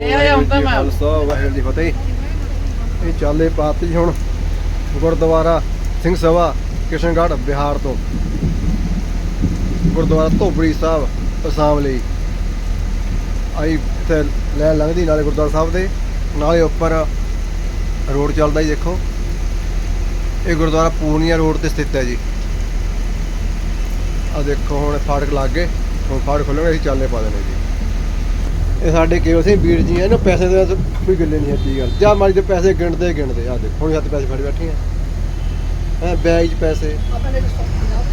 ਇਹ ਖਾਲਸਾ, ਵਾਹਿਗੁਰੂ ਜੀ ਫਤਿਹ। ਇਹ ਚਾਲੇ ਪਾਤੀ ਜੀ ਹੁਣ ਗੁਰਦੁਆਰਾ ਸਿੰਘ ਸਭਾ, ਕਿਸ਼ਨਗੜ੍ਹ, ਬਿਹਾਰ ਤੋਂ। ਗੁਰਦੁਆਰਾ ਧੋਬੜੀ ਸਾਹਿਬ ਅਸਾਮ ਲਈ। ਆਈ ਇੱਥੇ ਲੈ ਲੰਘਦੀ ਨਾਲੇ ਗੁਰਦੁਆਰਾ ਸਾਹਿਬ ਦੇ। ਨਾਲੇ ਉੱਪਰ ਰੋਡ ਚੱਲਦਾ ਜੀ, ਦੇਖੋ। ਇਹ ਗੁਰਦੁਆਰਾ ਪੂਰਨੀਆ ਰੋਡ ਤੇ ਸਥਿਤ ਹੈ ਜੀ। ਆ ਦੇਖੋ, ਹੁਣ ਫਾਟਕ ਲੱਗ ਗਏ। ਹੁਣ ਫਾਟਕ ਖੋਲਣਗੇ ਅਸੀਂ ਚਾਲੇ ਪਾ ਦੇਣੇ ਜੀ। ਇਹ ਸਾਡੇ ਕੇਵਲ ਸਿੰਘ ਵੀਰ ਜੀ ਆ ਇਹਨਾਂ ਪੈਸੇ ਦੇ ਕੋਈ ਗੱਲ ਨਹੀਂ ਹੈ ਗੱਲ। ਜਾਂ ਮਾਰੀ ਦੇ ਪੈਸੇ ਗਿਣਦੇ ਗਿਣਦੇ ਆ ਦੇਖੋ ਹੁਣ ਹੱਥ ਪੈਸੇ ਫੜ ਬੈਠੇ ਆ। ਹੈ ਬੈਗ 'ਚ ਪੈਸੇ।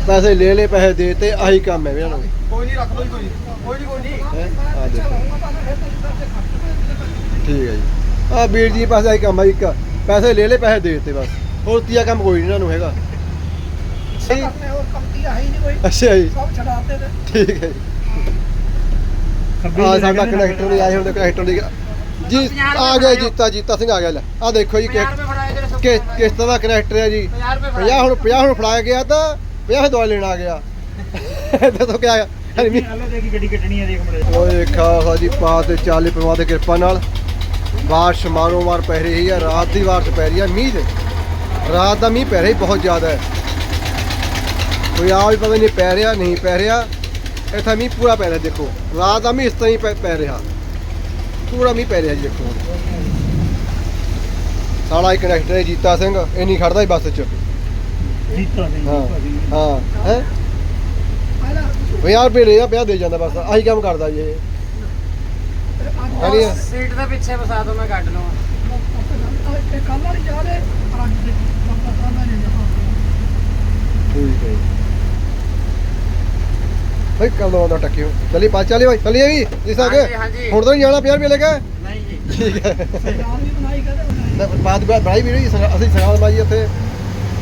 ਪੈਸੇ ਲੈ ਲੈ ਪੈਸੇ ਦੇ ਤੇ ਆਹੀ ਕੰਮ ਹੈ ਇਹਨਾਂ। ਨੂੰ ਕੋਈ ਨਹੀਂ ਰੱਖ ਲਓ ਕੋਈ। ਕੋਈ ਨਹੀਂ ਕੋਈ ਨਹੀਂ। ਆ ਦੇਖੋ। ਠੀਕ ਹੈ ਜੀ। ਆ ਵੀਰ ਜੀ ਪਾਸੇ ਆਹੀ ਕੰਮ ਹੈ ਇੱਕ। ਪੈਸੇ ਲੈ ਲੈ ਪੈਸੇ ਦੇ ਤੇ ਬਸ। ਹੋਰ ਤੀਆ ਕੰਮ ਕੋਈ ਨਹੀਂ ਇਹਨਾਂ ਨੂੰ ਹੈਗਾ। ਸਹੀ ਆਪਣੇ ਹੋਰ ਕੰਪਨੀ ਹੈ ਹੀ ਨਹੀਂ ਕੋਈ। ਅੱਛਾ ਜੀ। ਸਭ ਛਡਾਤੇ ਤੇ ਠੀਕ ਹੈ ਜੀ। ਆ ਸਾਡਾ ਕਨੈਕਟਰ ਨਹੀਂ ਆਏ ਹੁਣ ਕਨੈਕਟਰ ਦੀ ਜੀ ਆ ਗਿਆ ਜੀਤਾ ਜੀਤਾ ਸਿੰਘ ਆ ਗਿਆ ਲੈ। ਆ ਦੇਖੋ ਜੀ 50 ਰੁਪਏ ਫੜਾਏ ਜਿਹੜੇ ਕਿ ਕਿਸ਼ਤ ਦਾ ਕਨੈਕਟਰ ਹੈ ਜੀ। 50 ਰੁਪਏ 50 ਹੁਣ 50 ਹੁਣ ਫੜਾਇਆ ਗਿਆ ਤਾਂ 50 ਦਵਾ ਲੈਣ ਆ ਗਿਆ। ਦੱਸੋ ਕੱਟਣੀ ਆ ਦੇਖ ਮੜੇ ਓਏ ਜੀ ਪਾ ਤੇ ਚਾਲੀ ਪਰਮਾ ਦੀ ਕਿਰਪਾ ਨਾਲ। ਬਾਰਿਸ਼ ਮਾਰੋ ਮਾਰ ਪੈ ਰਹੀ ਹੈ ਰਾਤ ਦੀ ਬਾਰਿਸ਼ ਪੈ ਰਹੀ ਹੈ ਮੀਂਹ ਦੇ। ਰਾਤ ਦਾ ਮੀਂਹ ਪੈ ਰਿਹਾ ਬਹੁਤ ਜ਼ਿਆਦਾ ਹੈ। ਕੋਈ ਆ ਵੀ ਪਤਾ ਨਹੀਂ ਪੈ ਰਿਹਾ ਨਹੀਂ ਪੈ ਰਿਹਾ। ਇੱਥੇ ਮੀਂਹ ਪੂਰਾ ਪੈ ਰਿਹਾ ਦੇਖੋ। ਰਾਤ ਦਾ ਮੀਂਹ ਇਸ ਤਰ੍ਹਾਂ ਹੀ ਪੈ- ਪੈ ਰਿਹਾ। ਪੂਰਾ ਮੀਂਹ ਪੈ ਰਿਹਾ ਜੀ ਦੇਖੋ। ਸਾਲਾ ਇੱਕ ਕਨੈਕਟਰ ਹੈ ਜੀਤਾ ਸਿੰਘ ਇਹ ਨਹੀਂ ਖੜਦਾ ਹੀ ਬੱਸ 'ਚ। ਜੀਤਾ ਸਿੰਘ ਹਾਂ। ਹਾਂ ਹੈ? 50 ਰੁਪਏ ਲੈ ਆ 50 ਦੇ ਜਾਂਦਾ ਬਸ ਆਹੀ ਕੰਮ ਕਰਦਾ ਜੀ ਇਹ? ਸੀਟ ਦੇ ਪਿੱਛੇ ਬਸਾ ਦੋ ਮੈਂ ਕੱਢ ਲਵਾਂ। ਠੀਕ ਹੈ ਭਾਈ ਚੱਲੀ ਪਾ ਚੱਲੀ ਭਾਈ ਚੱਲੀ ਆਈ ਜਿਸ ਆ ਕੇ ਹਾਂਜੀ, ਹਾਂਜੀ। ਹੁਣ ਤਾਂ ਨਹੀਂ ਜਾਣਾ 50 ਰੁਪਏ ਲੈ ਕੇ। ਨਹੀਂ ਜੀ। ਠੀਕ ਹੈ। ਨਾ, ਬਾਤ ਬਾਤ ਬਣਾਈ ਵੀ ਰਹੀ ਸੰਗਾ- ਅਸੀਂ ਸੰਗਾਲ ਮਾਈ ਇੱਥੇ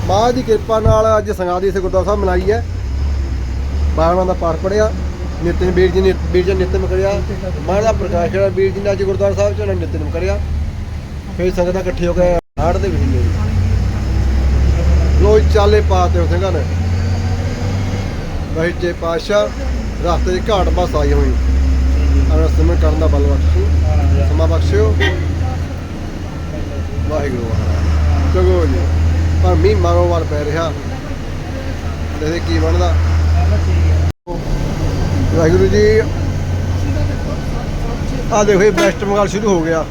ਮਾਂ ਦੀ ਕਿਰਪਾ ਨਾਲ ਅੱਜ ਸੰਗਾਲ ਦੀ ਅਸੀਂ ਗੁਰਦੁਆਰਾ ਸਾਹਿਬ ਮਨਾਈ ਹੈ। ਬਾਰਵਾਂ ਦਾ ਪਾਠ ਪੜਿਆ ਨਿਤਨ ਵੀਰ ਜੀ ਨੇ ਵੀਰ ਜੀ ਨੇ ਨਿਤਨ ਕਰਿਆ ਮਾਂ ਦਾ ਪ੍ਰਕਾਸ਼ ਜਿਹੜਾ ਵੀਰ ਜੀ ਨੇ ਅੱਜ ਗੁਰਦੁਆਰਾ ਸਾਹਿਬ ਚ ਉਹਨਾਂ ਨੇ ਕਰਿਆ ਫਿਰ ਸੰਗਤਾਂ ਇਕੱਠੇ ਹੋ ਕੇ ਹਾੜ ਦੇ ਵਿੱਚ ਗਏ। ਲੋ ਚਾਲੇ ਪਾਤੇ ਉਹ ਸਿੰਘਾਂ ਨੇ ਵਹਿਜੇ ਪਾਸ਼ਾ ਰਸਤੇ 'ਚ ਘਾਟ ਬਸ ਆਈ ਹੋਈ। ਅਰ ਸਿਮਰਨ ਕਰਨ ਦਾ ਬਲ ਬਖਸ਼ੋ। ਸਮਾਂ ਬਖਸ਼ਿਓ। ਵਾਹਿਗੁਰੂ। ਚੰਗੋ ਜੀ। ਪਰ ਮੀਂਹ ਮਾਰੋ ਵਾਰ ਪੈ ਰਿਹਾ। ਦੇਖਦੇ ਕੀ ਬਣਦਾ। ਵਾਹਿਗੁਰੂ ਜੀ। ਆ ਦੇਖੋ, ਇਹ ਵੈਸਟ ਬੰਗਾਲ ਸ਼ੁਰੂ ਹੋ ਗਿਆ।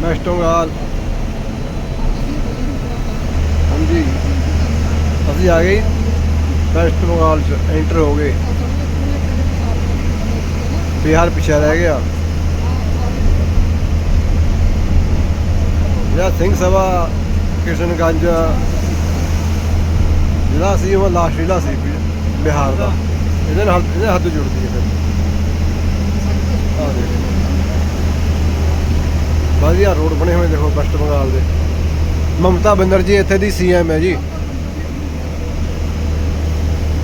ਵੈਸਟ ਬੰਗਾਲ। ਹਾਂਜੀ। ਅਸੀਂ ਆ ਗਏ ਵੈਸਟ ਬੰਗਾਲ ਚ, ਐਂਟਰ ਹੋ ਗਏ। ਬਿਹਾਰ ਪਿੱਛੇ ਰਹਿ ਗਿਆ। ਜਿਹੜਾ ਸਿੰਘ ਸਭਾ, ਕਿਸ਼ਨਗੰਜ, ਜਿਹੜਾ ਸੀ ਉਹ ਲਾਸਟ ਜ਼ਿਲ੍ਹਾ ਸੀ ਬਿਹਾਰ ਦਾ। ਇਹਦੇ ਨਾਲ, ਇਹਦੇ ਹੱਦ ਜੁੜਦੀ ਹੈ ਫਿਰ। ਆਹ ਦੇਖੋ ਵਧੀਆ ਰੋਡ ਬਣੇ ਹੋਏ ਦੇਖੋ ਵੈਸਟ ਬੰਗਾਲ ਦੇ। ਮਮਤਾ ਬੈਨਰਜੀ ਇੱਥੇ ਦੀ ਸੀਐਮ ਹੈ ਜੀ।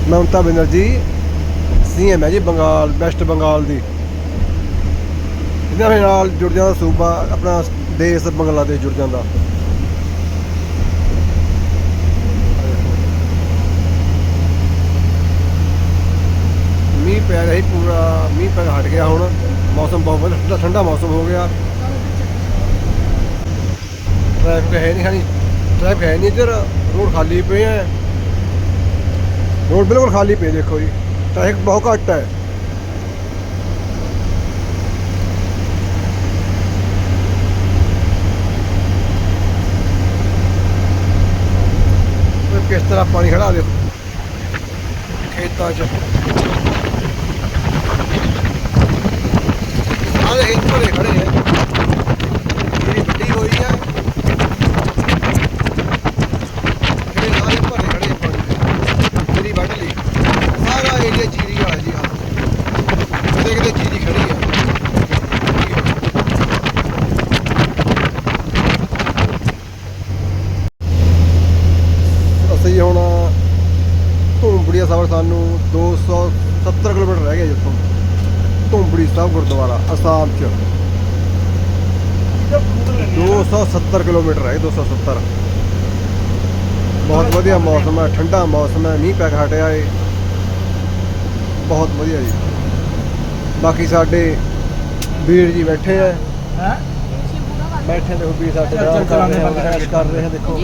ਮਮਤਾ ਬਨਰਜੀ ਸੀਐਮ ਹੈ ਜੀ ਬੰਗਾਲ, ਵੈਸਟ ਬੰਗਾਲ ਦੀ। ਇਹਨਾਂ ਦੇ ਨਾਲ ਜੁੜ ਜਾਂਦਾ ਸੂਬਾ, ਆਪਣਾ ਦੇਸ਼ ਬੰਗਲਾਦੇਸ਼ ਜੁੜ ਜਾਂਦਾ। ਮੀਂਹ ਪੈ ਰਿਹਾ ਸੀ ਪੂਰਾ, ਮੀਂਹ ਪੈ ਹਟ ਗਿਆ ਹੁਣ। ਮੌਸਮ ਬਹੁਤ ਵਧੀਆ, ਠੰਡਾ ਠੰਡਾ ਮੌਸਮ ਹੋ ਗਿਆ। ਟ੍ਰੈਫਿਕ ਹੈ ਨਹੀਂ ਖਾਣੀ ਟ੍ਰੈਫਿਕ ਹੈ ਨਹੀਂ ਇੱਧਰ ਰੋਡ ਖਾਲੀ ਪਏ ਹੈ ਰੋਡ ਬਿਲਕੁਲ ਖਾਲੀ ਪਏ ਦੇਖੋ ਜੀ ਟ੍ਰੈਫਿਕ ਬਹੁਤ ਘੱਟ ਹੈ ਤੇ ਕਿਸ ਤਰ੍ਹਾਂ ਪਾਣੀ ਖੜਾ ਦੇਖੋ ਖੇਤਾਂ 'ਚ ਸਾਰੇ ਖੇਤ ਭਰੇ ਖੜੇ ਹੈ ਜਿਹੜੀ ਵੱਡੀ ਹੋਈ ਹੈ ਜਿਹੜੇ ਸਾਰੇ ਭਰੇ ਖੜੇ ਆ ਪਾਣੀ ਦੇ ਜਿਹੜੀ ਵੱਢ ਲਈ ਸਾਰਾ ਏਰੀਆ ਜੀਰੀ ਵਾਲਾ ਜੀ ਆ ਕਿਤੇ ਕਿਤੇ ਜੀਰੀ ਖੜੀ ਹੈ ਅਸੀਂ ਹੁਣ ਧੂੰਬੜੀਆ ਸਫ਼ਰ ਸਾਨੂੰ 270 ਕਿਲੋਮੀਟਰ ਰਹਿ ਗਿਆ ਜਿੱਥੋਂ ਧੂੰਬੜੀ ਸਾਹਿਬ ਗੁਰਦੁਆਰਾ ਅਸਾਮ ਚ 270 ਕਿਲੋਮੀਟਰ ਹੈ 270 ਬਹੁਤ ਵਧੀਆ ਮੌਸਮ ਹੈ ਠੰਡਾ ਮੌਸਮ ਹੈ ਮੀਂਹ ਪੈ ਕੇ ਹਟਿਆ ਏ ਬਹੁਤ ਵਧੀਆ ਜੀ ਬਾਕੀ ਸਾਡੇ ਵੀਰ ਜੀ ਬੈਠੇ ਆ ਹੈ ਬੈਠੇ ਦੇਖੋ ਵੀਰ ਸਾਡੇ ਨਾਲ ਕਰ ਰਹੇ ਆ ਦੇਖੋ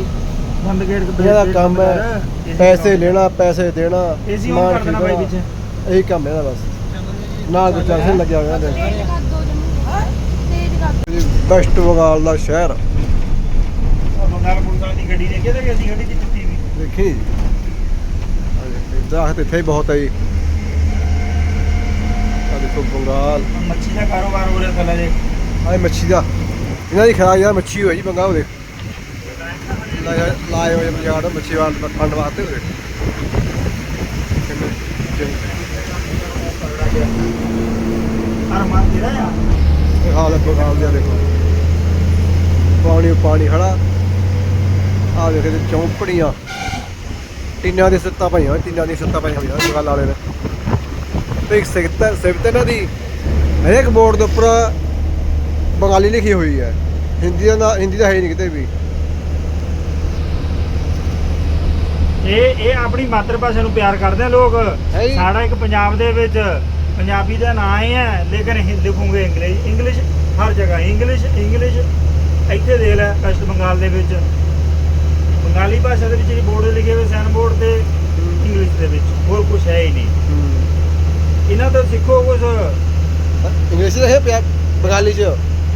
ਬੰਦ ਗੇਟ ਇਹਦਾ ਕੰਮ ਹੈ ਪੈਸੇ ਲੈਣਾ ਪੈਸੇ ਦੇਣਾ ਕਰ ਦੇਣਾ ਇਹੀ ਕੰਮ ਹੈ ਇਹਦਾ ਬਸ ਨਾਲ ਟੈਨਸ਼ਨ ਲੱਗਿਆ ਹੋਇਆ ਇਹਦੇ ਤੇਜ਼ ਕਰ ਦੋ ਜਮੂ ਤੇਜ਼ ਕਰ ਵੈਸਟ ਬੰਗਾਲ ਦਾ ਸ਼ਹਿਰ। ਬੰਗਾਲ ਦੀ ਗੱਡੀ ਦੇਖੀ ਤੇ ਅਸੀਂ ਗੱਡੀ ਦੀ ਦਿੱਤੀ ਵੀ? ਦੇਖੀ। ਜੀ ਦਰਖਤ ਇੱਥੇ ਹੀ ਬਹੁਤ ਹੈ ਜੀ। ਆ ਦੇਖੋ ਬੰਗਾਲ। ਮੱਛੀ ਦਾ ਕਾਰੋਬਾਰ ਹੋ ਰਿਹਾ ਥੱਲੇ ਦੇ ਆਹ ਮੱਛੀ ਦਾ। ਇਹਨਾਂ ਦੀ ਖਰਾਕ ਯਾਰ ਮੱਛੀ ਹੋਈ ਜੀ ਬੰਗਾਲ ਦੇਖ ਲਾਏ ਹੋਏ ਬਾਜ਼ਾਰ ਮੱਛੀ ਵਾਲ ਫੰਡ ਵਾਸਤੇ ਹੋਏ ਹਰ ਮਾਰ ਦੇ ਰਿਹਾ ਇਹ ਹਾਲ ਹੈ ਬੰਗਾਲ ਦਾ ਦੇਖੋ। ਪਾਣੀ ਪਾਣੀ ਖੜਾ। ਆ ਦੇਖੋ ਤੇ ਚੌਂਪੜੀਆਂ। ਟੀਨਾਂ ਦੀ ਸੱਤਾਂ ਪਈਆਂ ਟੀਨਾਂ ਦੀ ਸੱਤਾਂ ਪਈਆਂ ਹੋਈਆਂ ਬੰਗਾਲ ਵਾਲੇ ਨੇ। ਤੇ ਇੱਕ ਸਿਫਤ ਸਿਫਤ ਇਹਨਾਂ ਦੀ। ਹਰੇਕ ਬੋਰਡ ਦੇ ਉੱਪਰ ਬੰਗਾਲੀ ਲਿਖੀ ਹੋਈ ਹੈ। ਹਿੰਦੀ ਦਾ ਹਿੰਦੀ ਦਾ ਹੈ ਨਹੀਂ ਕਿਤੇ ਵੀ। ਇਹ ਇਹ ਆਪਣੀ ਮਾਤਰ ਭਾਸ਼ਾ ਨੂੰ ਪਿਆਰ ਕਰਦੇ ਆ ਲੋਕ। ਸਾਡਾ ਇੱਕ ਪੰਜਾਬ ਦੇ ਵਿੱਚ ਪੰਜਾਬੀ ਦਾ ਨਾਂ ਹੀ ਹੈ ਲੇਕਿਨ ਇਹ ਲਿਖੂਗੇ ਇੰਗਲਿਸ਼। ਇੰਗਲਿਸ਼ ਹਰ ਜਗ੍ਹਾ ਇੰਗਲਿਸ਼ ਇੰਗਲਿਸ਼ ਇੱਥੇ ਦੇ ਲੈ ਵੈਸਟ ਬੰਗਾਲ ਦੇ ਵਿੱਚ। ਬੰਗਾਲੀ ਭਾਸ਼ਾ ਦੇ ਵਿੱਚ ਜਿਹੜੀ ਬੋਰਡ ਲਿਖੇ ਹੋਏ ਸੈਨ ਬੋਰਡ ਤੇ ਇੰਗਲਿਸ਼ ਦੇ ਵਿੱਚ ਹੋਰ ਕੁਝ ਹੈ ਹੀ ਨਹੀਂ। ਇਹਨਾਂ ਤੋਂ ਸਿੱਖੋ ਕੁਝ ਇੰਗਲਿਸ਼ ਦਾ ਹੈ ਪਿਆ ਬੰਗਾਲੀ ਚ।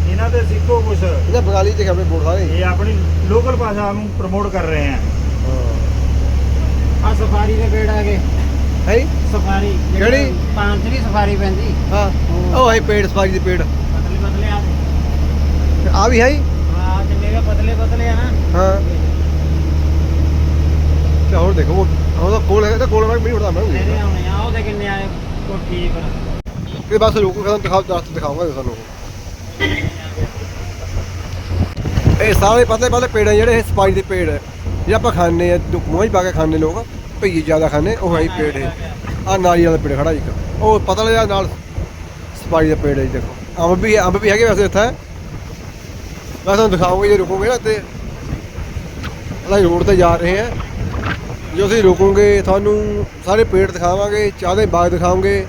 ਇਹਨਾਂ ਤੋਂ ਸਿੱਖੋ ਕੁਝ ਇਹਦਾ ਬੰਗਾਲੀ ਚ ਖਬਰੇ ਬੋਰਡ ਸਾਰੇ। ਇਹ ਆਪਣੀ ਲੋਕਲ ਭਾਸ਼ਾ ਨੂੰ ਪ੍ਰਮੋਟ ਕਰ ਰਹੇ ਆ। ਆ ਸਫਾਰੀ ਦੇ ਪੇੜ ਆ ਗਏ। ਹੈ? ਸਫਾਰੀ ਕਿਹੜੀ? ਪਾਂਚਰੀ ਸਫਾਰੀ ਪੈਂਦੀ। ਹਾਂ। ਉਹ ਹੈ ਪੇੜ ਸਫਾਰੀ ਦੇ ਪੇੜ। ਪਤਲੇ ਪਤਲੇ ਆ ਆ ਵੀ ਹੈ। ਜਿੰਨੇ ਵੀ ਪਤਲੇ ਪਤਲੇ ਆ ਨਾ। ਹਾਂ। ਤੇ ਹੋਰ ਦੇਖੋ ਉਹ ਉਹਦਾ ਕੋਲ ਹੈਗਾ ਤਾਂ ਕੋਲ ਮੈਂ ਨਹੀਂ ਉੜਦਾ ਮੈਂ ਤੇਰੇ ਆਉਣੇ ਆ ਉਹਦੇ ਕਿੰਨੇ ਆਏ ਕੋਠੀ ਪਰ ਤੇ ਬਸ ਲੋਕੋ ਖਤਮ ਦਿਖਾਓ ਦਰਖਤ ਦਿਖਾਉਂਗਾ ਤੁਹਾਨੂੰ। ਇਹ ਸਾਰੇ ਪਤਲੇ ਪਤਲੇ ਪੇੜ ਆ ਜਿਹੜੇ ਇਹ ਦੇ ਪੇੜ ਜੇ ਆਪਾਂ ਖਾਣੇ ਆ ਮੂੰਹ ਹੀ ਪਾ ਕੇ ਖਾਣੇ ਲੋਕ। ਭਈਏ ਜ਼ਿਆਦਾ ਖਾਣੇ ਉਹ ਹੈ ਹੀ ਪੇੜ ਹੈ ਆ ਨਾਰੀਅਲ ਦਾ ਪੇੜ ਖੜਾ ਇੱਕ। ਉਹ ਪਤਲੇ ਜਿਹਾ ਨਾਲ ਸਪਾਈ ਦਾ ਪੇੜ ਹੈ ਜੀ ਦੇਖੋ। ਅੰਬ ਵੀ ਅੰਬ ਵੀ ਹੈਗੇ ਵੈਸੇ ਇੱਥੇ। ਮੈਂ ਤੁਹਾਨੂੰ ਦਿਖਾਉਂਗਾ ਜੇ ਰੁਕੋਗੇ ਨਾ ਤੇ ਅਲਾ ਰੋਡ ਤੇ ਜਾ ਰਹੇ ਹਾਂ। ਜੋ ਅਸੀਂ ਰੁਕੋਗੇ ਤੁਹਾਨੂੰ ਸਾਰੇ ਪੇੜ ਦਿਖਾਵਾਂਗੇ ਚਾਹ ਦੇ ਬਾਗ ਦਿਖਾਵਾਂਗੇ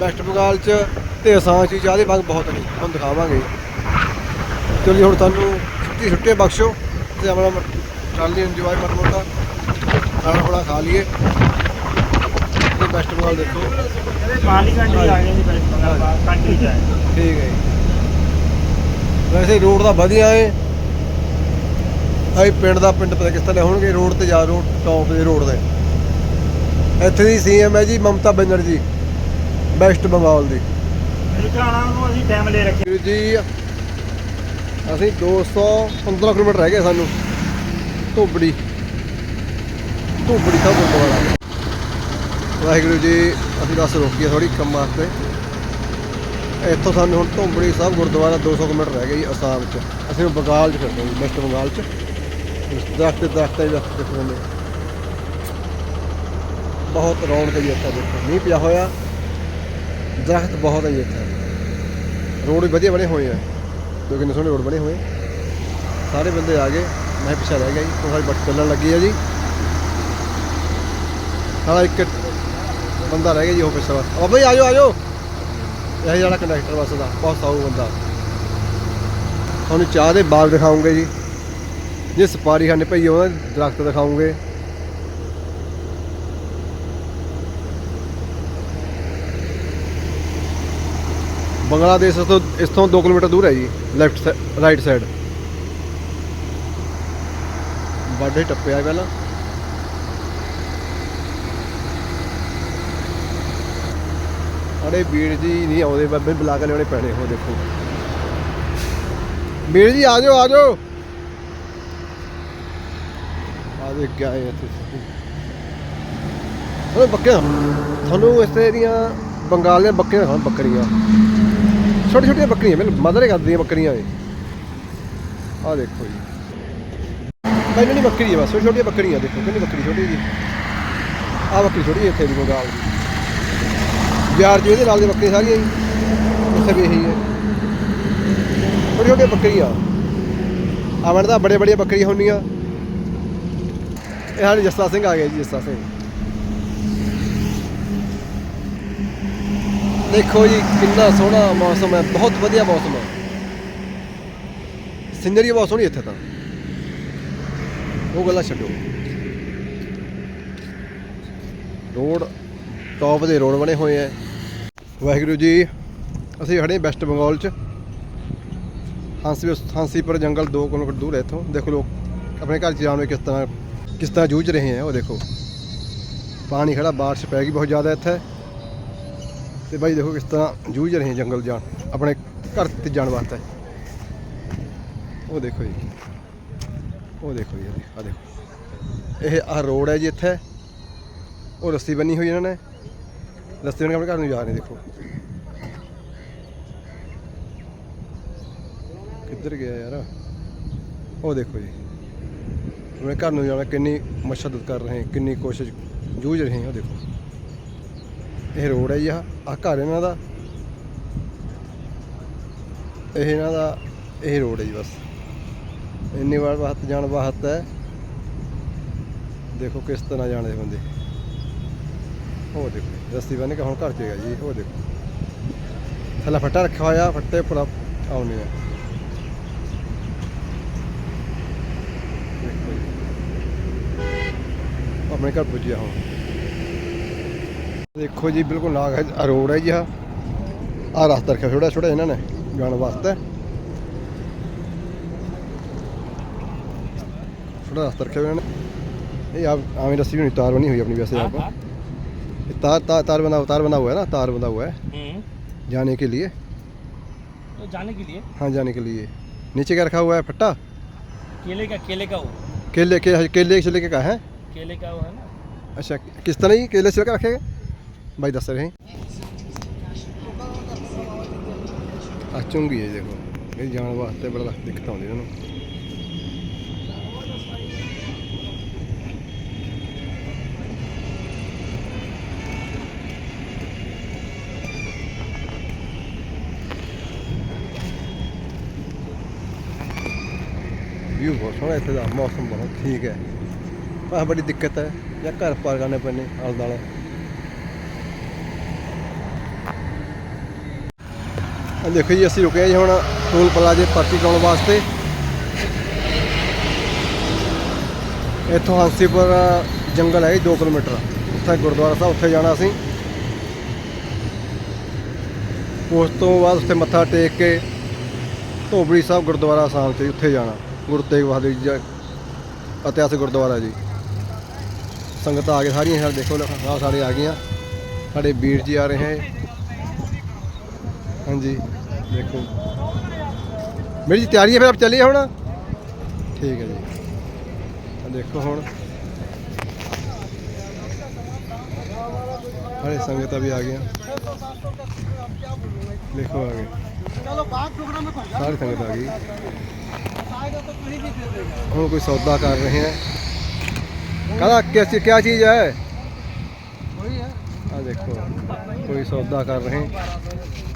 ਵੈਸਟ ਬੰਗਾਲ ਚ ਤੇ ਅਸਾਂ ਚ ਚਾਹ ਦੇ ਬਾਗ ਬਹੁਤ ਨੇ ਤੁਹਾਨੂੰ ਦਿਖਾਵਾਂਗੇ। ਚਲੋ ਜੀ ਹੁਣ ਤੁਹਾਨੂੰ ਛੁੱਟੀ ਛੁੱਟੇ ਬਖਸ਼ੋ ਤੇ ਆਪਣਾ ਟਰਾਲੀ ਇੰਜੋਏ ਮਤ ਮੋਟਾ। ਖਾਣਾ ਖੁਣਾ ਖਾ ਲਈਏ। ਤੇ ਵੈਸਟ ਬੰਗਾਲ ਦੇਖੋ। ਮਾਲੀ ਕੰਟਰੀ ਆ ਗਏ ਜੀ ਵੈਸਟ ਬੰਗਾਲ ਕੰਟਰੀ ਚ ਠੀਕ ਹੈ ਜੀ। ਵੈਸੇ ਰੋਡ ਤਾਂ ਵਧੀਆ ਏ। ਆਈ ਪਿੰਡ ਦਾ ਪਿੰਡ ਪਤਾ ਕਿਸ ਤਰ੍ਹਾਂ ਹੋਣਗੇ ਰੋਡ ਤੇ ਜਾ ਰੋਡ ਟੌਪ ਦੇ ਰੋਡ ਦੇ ਇੱਥੇ ਦੀ ਸੀਐਮ ਹੈ ਜੀ ਮਮਤਾ ਬੈਨਰਜੀ ਵੈਸਟ ਬੰਗਾਲ ਦੀ। ਨੂੰ ਅਸੀਂ ਟਾਈਮ ਲੈ ਰੱਖਿਆ। ਵੀਰ ਜੀ ਅਸੀਂ 215 ਕਿਲੋਮੀਟਰ ਰਹਿ ਗਏ ਸਾਨੂੰ। ਧੋਬੜੀ। ਧੋਬੜੀ ਸਾਹਿਬ ਗੁਰਦੁਆਰਾ। ਵਾਹਿਗੁਰੂ ਜੀ ਅਸੀਂ ਬਸ ਰੋਕੀਏ ਥੋੜੀ ਕੰਮ ਵਾਸਤੇ। ਇੱਥੋਂ ਸਾਨੂੰ ਹੁਣ ਧੋਬੜੀ ਸਾਹਿਬ ਗੁਰਦੁਆਰਾ 200 ਕਿਲੋਮੀਟਰ ਰਹਿ ਗਿਆ ਜੀ ਅਸਾਮ ਚ। ਅਸੀਂ ਹੁਣ ਬੰਗਾਲ ਚ ਫਿਰਦੇ ਹਾਂ ਜੀ ਵੈਸਟ ਬੰਗਾਲ ਚ। ਦਰਖਤ ਦਰਖਤ ਹੀ ਦਰਖਤ ਦਿਖ ਰਹੇ ਬਹੁਤ ਰੌਣਕ ਹੈ ਜੀ ਇੱਥੇ ਦੇਖੋ। ਮੀਂਹ ਪਿਆ ਹੋਇਆ। ਦਰਖਤ ਬਹੁਤ ਹੈ ਜੀ ਇੱਥੇ। ਰੋਡ ਵੀ ਵਧੀਆ ਬਣੇ ਹੋਏ ਆ। ਦੋ ਕਿੰਨੇ ਸੋਹਣੇ ਰੋਡ ਬਣੇ ਹੋਏ। ਸਾਰੇ ਬੰਦੇ ਆ ਗਏ। ਮੈਂ ਪਿੱਛੇ ਰਹਿ ਗਿਆ ਜੀ। ਥੋੜਾ ਬੱਟ ਚੱਲਣ ਲੱਗੀ ਆ ਜੀ। ਸਾਲਾ ਇੱਕ ਬੰਦਾ ਰਹਿ ਗਿਆ ਜੀ ਉਹ ਪਿੱਛੇ। ਬਸ ਆ ਬਈ ਆਜੋ ਆਜੋ ਇਹ ਜਿਹੜਾ ਕੰਡਕਟਰ ਬੱਸ ਦਾ, ਬਹੁਤ ਸਾਊ ਬੰਦਾ। ਤੁਹਾਨੂੰ ਚਾਹ ਦੇ ਬਾਗ ਦਿਖਾਉਂਗੇ ਜੀ। ਜੇ ਸਪਾਰੀ ਖਾਨੇ ਭਈ ਉਹਨਾਂ ਦਰਖਤ ਦਿਖਾਉਂਗੇ। ਬੰਗਲਾਦੇਸ਼ ਤੋਂ, ਇਸ ਤੋਂ 2 ਕਿਲੋਮੀਟਰ ਦੂਰ ਹੈ ਜੀ ਲੈਫਟ ਰਾਈਟ ਸਾਈਡ ਬਾਡੇ ਟੱਪਿਆ ਪਹਿਲਾਂ। ਸਾਡੇ ਵੀਰ ਜੀ ਨਹੀਂ ਆਉਂਦੇ ਬੱਬੇ ਬੁਲਾ ਕੇ ਲਿਆਉਣੇ ਪੈਣੇ ਹੋ, ਦੇਖੋ। ਵੀਰ ਜੀ, ਆ ਜਾਓ ਆ ਜਾਓ। ਆ ਦੇ ਗਿਆ ਇੱਥੇ। ਉਹ ਬੱਕਰੀਆਂ, ਤੁਹਾਨੂੰ ਇਸ ਤਰ੍ਹਾਂ ਦੀਆਂ ਬੰਗਾਲ ਦੀਆਂ ਬੱਕਰੀਆਂ ਖਾਣ ਬੱਕਰੀਆਂ। ਛੋਟੀ ਛੋਟੀਆਂ ਬੱਕਰੀਆਂ, ਮੈਨੂੰ ਮਦਰ ਕਰਦੀਆਂ ਬੱਕਰੀਆਂ ਇਹ। ਆ ਦੇਖੋ ਜੀ। ਮੈਨੂੰ ਨਹੀਂ ਬੱਕਰੀ ਹੈ ਬਸ, ਛੋਟੀਆਂ ਬੱਕਰੀਆਂ, ਦੇਖੋ, ਕਿੰਨੀ ਬੱਕਰੀ, ਛੋਟੀ ਜੀ ਆ ਬੱਕਰੀ ਛੋਟੀ ਹੈ ਇੱਥੇ ਦੀ ਬੰਗਾਲ ਦੀ। ਯਾਰ 'ਚ ਇਹਦੇ ਨਾਲ ਦੀ ਬੱਕਰੀ ਸਾਰੀਆਂ ਜੀ ਉੱਥੇ ਵੀ ਇਹੀ ਹੈ। ਛੋਟੀ ਛੋਟੀਆਂ ਬੱਕਰੀਆਂ ਆਵਣ ਤਾਂ ਬੜੇ ਬੜੀਆਂ ਬੱਕਰੀਆਂ ਹੁੰਦੀਆਂ। ਇਹ ਸਾਡੇ ਜਸਤਾ ਸਿੰਘ ਆ ਗਿਆ ਜੀ, ਜਸਤਾ ਸਿੰਘ। ਦੇਖੋ ਜੀ, ਕਿੰਨਾ ਸੋਹਣਾ ਮੌਸਮ ਹੈ। ਬਹੁਤ ਵਧੀਆ ਮੌਸਮ ਹੈ। ਸਿੰਨਰੀ ਬਹੁਤ ਸੋਹਣੀ ਇੱਥੇ ਤਾਂ। ਉਹ ਗੱਲਾਂ ਛੱਡੋ। ਰੋਡ ਟੌਪ ਦੇ ਰੋਡ ਬਣੇ ਹੋਏ ਐ ਵਾਹਿਗੁਰੂ ਜੀ, ਅਸੀਂ ਖੜੇ ਵੈਸਟ ਬੰਗਾਲ ਚ। ਹਾਂਸੀ ਹਾਂਸੀਪੁਰ ਜੰਗਲ 2 ਕਿਲੋਮੀਟਰ ਦੂਰ ਹੈ ਇੱਥੋਂ। ਦੇਖੋ ਲੋਕ ਆਪਣੇ ਘਰ ਚ ਜਾਣ ਵਿੱਚ ਕਿਸ ਤਰ੍ਹਾਂ ਕਿਸ ਤਰ੍ਹਾਂ ਜੂਝ ਰਹੇ ਹੈ, ਉਹ ਦੇਖੋ। ਪਾਣੀ ਖੜਾ, ਬਾਰਿਸ਼ ਪੈ ਗਈ ਬਹੁਤ ਜ਼ਿਆਦਾ ਇੱਥੇ। ਤੇ ਬਾਈ ਦੇਖੋ ਕਿਸ ਤਰ੍ਹਾਂ ਜੂਝ ਰਹੇ ਜੰਗਲ ਜਾਣ। ਆਪਣੇ ਘਰ ਤੇ ਜਾਣ ਵਾਸਤੇ। ਉਹ ਦੇਖੋ ਜੀ। ਉਹ ਦੇਖੋ ਜੀ ਆ ਦੇਖੋ। ਇਹ ਆ ਰੋਡ ਹੈ ਜੀ ਇੱਥੇ। ਉਹ ਰੱਸੀ ਬੰਨੀ ਹੋਈ ਇਹਨਾਂ ਨੇ। ਰਸਤੇ ਬਣ ਆਪਣੇ ਘਰ ਨੂੰ ਜਾ ਰਹੇ ਦੇਖੋ। ਕਿੱਧਰ ਗਿਆ ਯਾਰ? ਉਹ ਦੇਖੋ ਜੀ। ਆਪਣੇ ਘਰ ਨੂੰ ਜਾਣਾ, ਕਿੰਨੀ ਮਸ਼ੱਦਤ ਕਰ ਰਹੇ, ਕਿੰਨੀ ਕੋਸ਼ਿਸ਼ ਜੂਝ ਰਹੇ ਉਹ ਦੇਖੋ। ਇਹ ਰੋਡ ਹੈ ਜੀ ਆ ਆਹ ਘਰ ਇਹਨਾਂ ਦਾ। ਇਹ ਇਹਨਾਂ ਦਾ, ਇਹ ਰੋਡ ਹੈ ਜੀ, ਬਸ। ਇੰਨੀ ਵਾਰ ਵਾਹਤ, ਜਾਣ ਵਾਹਤ ਹੈ। ਦੇਖੋ ਕਿਸ ਤਰ੍ਹਾਂ ਜਾਣਦੇ ਬੰਦੇ। ਉਹ ਦੇਖੋ। ਰਸਤੀ ਬੰਨ ਕੇ ਹੁਣ ਘਰ ਚ ਗਿਆ ਜੀ, ਉਹ ਦੇਖੋ। ਥੱਲੇ ਫੱਟਾ ਰੱਖਿਆ ਹੋਇਆ, ਫੱਟੇ ਉੱਪਰ ਆਉਣੇ ਆ। ਆਪਣੇ ਘਰ ਪੁੱਜਿਆ ਹੁਣ। ਦੇਖੋ ਜੀ, ਬਿਲਕੁਲ ਨਾਲ ਹੈ ਰੋਡ ਹੈ ਜੀ ਆ ਆ ਰਸਤਾ ਰੱਖਿਆ, ਛੋਟਾ ਛੋਟਾ ਇਹਨਾਂ ਨੇ ਜਾਣ ਵਾਸਤੇ। ਛੋਟਾ ਰਸਤਾ ਰੱਖਿਆ ਹੋਇਆ ਇਹਨਾਂ ਨੇ। ਇਹ ਆਵੇਂ ਰੱਸੀ ਵੀ ਨਹੀਂ ਤਾਰ ਬਣੀ ਹੋਈ ਆਪਣੀ, ਵੈਸੇ ਆਪ। तार तार तार बना तार बना हुआ है ना तार बना हुआ है जाने के लिए तो जाने के लिए हाँ जाने के लिए नीचे क्या रखा हुआ है फट्टा केले का केले का वो केले के केले से लेके का है केले का वो है ना अच्छा किस तरह ही केले से लेकर रखेगा भाई दस रहे चुंगी है देखो ये जान वास्ते बड़ा दिक्कत आती इन्होंने ਵਿਊ ਬਹੁਤ ਸੋਹਣਾ ਇੱਥੇ ਦਾ, ਮੌਸਮ ਬਹੁਤ ਠੀਕ ਹੈ। ਪਰ ਬੜੀ ਦਿੱਕਤ ਹੈ, ਜਾਂ ਘਰ ਪਾਰ ਕਰਨੇ ਪੈਣੇ ਆਲ ਨਾਲ ਆ ਦੇਖੋ ਜੀ, ਅਸੀਂ ਰੁਕੇ ਜੀ ਹੁਣ ਟੋਲ ਪਲਾਜ਼ੇ ਪਰਚੀ ਕਰਾਉਣ ਵਾਸਤੇ। ਇੱਥੋਂ ਹਾਂਸੀਪੁਰ ਜੰਗਲ ਹੈ 2 ਕਿਲੋਮੀਟਰ। ਉੱਥੇ ਗੁਰਦੁਆਰਾ ਸਾਹਿਬ, ਉੱਥੇ ਜਾਣਾ ਅਸੀਂ। ਉਸ ਤੋਂ ਬਾਅਦ ਉੱਥੇ ਮੱਥਾ ਟੇਕ ਕੇ ਧੋਬੜੀ ਸਾਹਿਬ ਗੁਰਦੁਆਰਾ ਸਾਹਿਬ ਤੇ ਉੱਥੇ ਜਾਣਾ। ਗੁਰੂ ਤੇਗ ਬਹਾਦਰ ਜੀ ਦਾ ਇਤਿਹਾਸਕ ਗੁਰਦੁਆਰਾ ਜੀ। ਸੰਗਤਾਂ ਆ ਗਏ ਸਾਰੀਆਂ ਸਾਡੇ ਦੇਖੋ ਆਹ ਸਾਰੇ ਆ ਗਈਆਂ। ਸਾਡੇ ਵੀਰ ਜੀ ਆ ਰਹੇ ਹੈ। ਹਾਂਜੀ, ਦੇਖੋ। ਮੇਰੀ ਜੀ ਤਿਆਰੀ ਹੈ, ਫਿਰ ਆਪ ਚੱਲੀਏ ਹੁਣ? ਠੀਕ ਹੈ ਜੀ। ਦੇਖੋ ਹੁਣ। ਸਾਰੇ ਸੰਗਤਾਂ ਵੀ ਆ ਗਈਆਂ। ਦੇਖੋ ਆ ਗਏ। ਸਾਰੀ ਸੰਗਤ ਆ ਗਈ। ਹੁਣ ਕੋਈ ਸੌਦਾ ਕਰ ਰਹੇ हैं कहना कैसी क्या चीज़ है ਆ ਦੇਖੋ ਕੋਈ ਸੌਦਾ ਕਰ ਰਹੇ